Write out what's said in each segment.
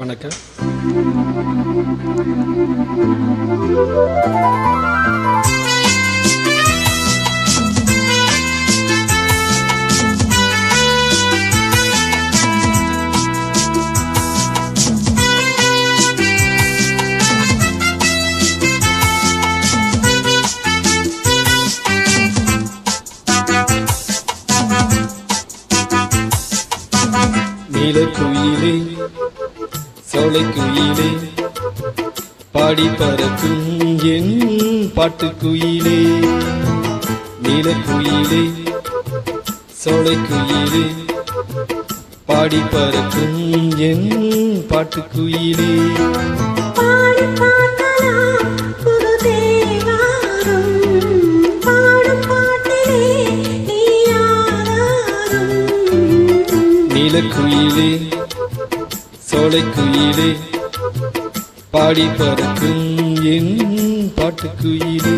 வணக்கம். நீலக்குயிலே சோலைக்குயிலே பாடி பறக்கும் என் பாட்டுக்குயிலே. நீலக்குயிலே சோலைக்குயிலே. பாடி பறக்கும் என் பாட்டுக்குயிலே. நீலக்குயிலே ஓலைக்குயிலே பாடி பறக்கும் என் பாட்டுக்குயிலே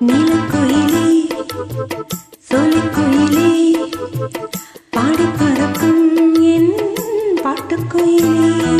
நீலக்குயிலே சோலைக்குயிலே பாடி பறக்கும் என் பாட்டுக்குயிலே